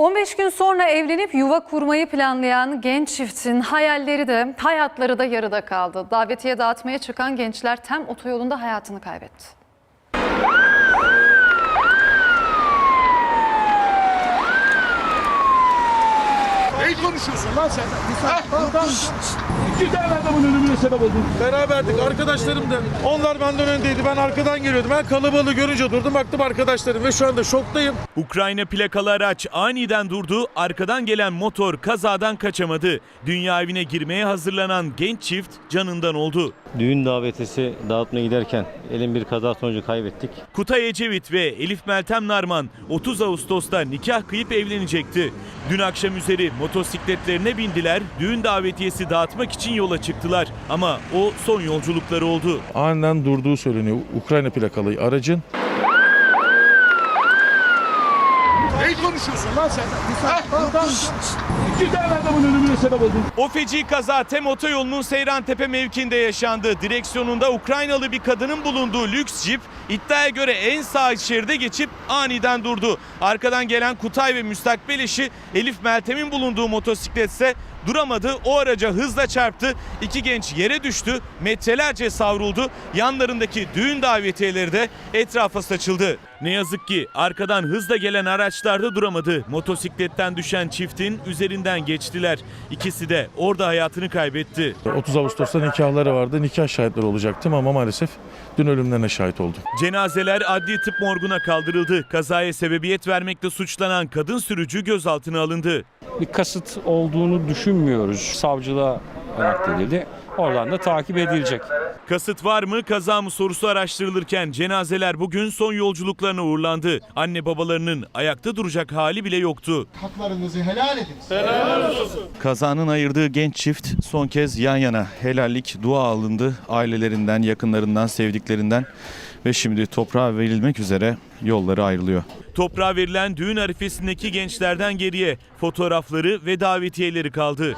15 gün sonra evlenip yuva kurmayı planlayan genç çiftin hayalleri de hayatları da yarıda kaldı. Davetiye dağıtmaya çıkan gençler tem otoyolunda hayatını kaybetti. Ne konuşuyorsun lan sen? Ha? Buradan iki tane adamın ölümüne sebep oldun. Beraberdik arkadaşlarım da. Onlar benden öndeydi. Ben arkadan geliyordum. Ben kalabalığı görünce durdum. Baktım arkadaşlarım ve şu anda şoktayım. Ukrayna plakalı araç aniden durdu, arkadan gelen motor kazadan kaçamadı. Dünya evine girmeye hazırlanan genç çift canından oldu. Düğün davetisi dağıtmaya giderken elin bir kaza sonucu kaybettik. Kutay Ecevit ve Elif Meltem Narman 30 Ağustos'ta nikah kıyıp evlenecekti. Dün akşam üzeri motosikletlerine bindiler, düğün davetiyesi dağıtmak için yola çıktılar. Ama o son yolculukları oldu. Aniden durduğu söyleniyor. Ukrayna plakalı aracın. Ne konuşuyorsun lan sen? Ha? Buradan iki tane ölümüne sebep oldun. O feci kaza Tem otoyolunun Seyrantepe mevkinde yaşandı. Direksiyonunda Ukraynalı bir kadının bulunduğu lüks jip iddiaya göre en sağ şeride geçip aniden durdu. Arkadan gelen Kutay ve müstakbel eşi Elif Meltem'in bulunduğu motosiklet ise duramadı. O araca hızla çarptı. İki genç yere düştü. Metrelerce savruldu. Yanlarındaki düğün davetiyeleri de etrafa saçıldı. Ne yazık ki arkadan hızla gelen araçlar da duramadı. Motosikletten düşen çiftin üzerinden geçtiler. İkisi de orada hayatını kaybetti. 30 Ağustos'ta nikahları vardı. Nikah şahitleri olacaktım ama maalesef dün ölümlerine şahit oldum. Cenazeler adli tıp morguna kaldırıldı. Kazaya sebebiyet vermekle suçlanan kadın sürücü gözaltına alındı. bir kasıt olduğunu düşünmüyoruz. Savcılığa nakledildi. Oradan da takip edilecek. Kasıt var mı kaza mı sorusu araştırılırken cenazeler bugün son yolculuklarına uğurlandı. Anne babalarının ayakta duracak hali bile yoktu. haklarınızı helal ediniz. Kazanın ayırdığı genç çift son kez yan yana helallik dua alındı ailelerinden, yakınlarından, sevdiklerinden ve şimdi toprağa verilmek üzere yolları ayrılıyor. Toprağa verilen düğün arifesindeki gençlerden geriye fotoğrafları ve davetiyeleri kaldı.